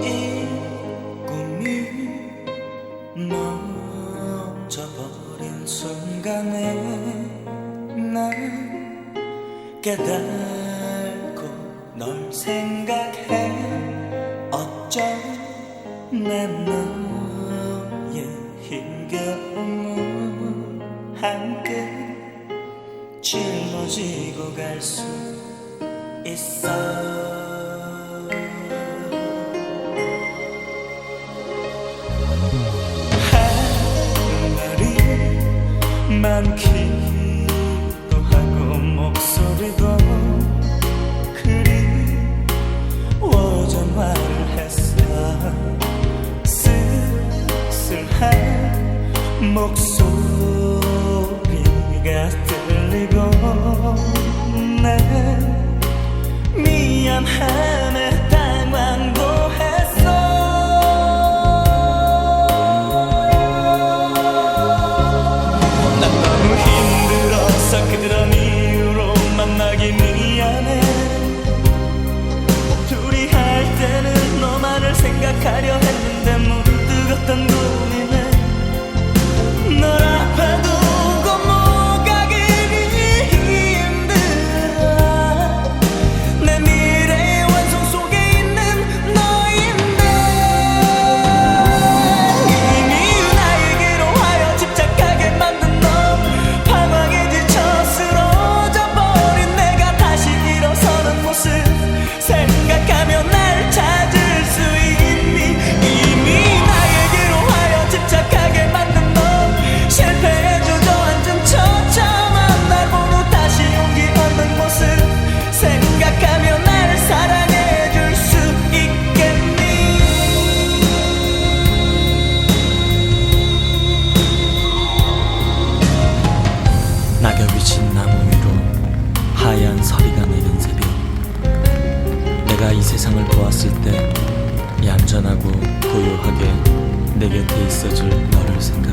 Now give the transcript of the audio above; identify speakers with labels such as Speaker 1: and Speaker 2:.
Speaker 1: 이 꿈이 멈춰버린 순간에 난 깨달고 널 생각해. 어쩜 난 너의 힘겨움을 함께 짊어지고 갈 수 있어. 만 기도하고 목소리도 내가 이 세상을 보았을 때 얌전하고 고요하게 내 곁에 있어줄 너를 생각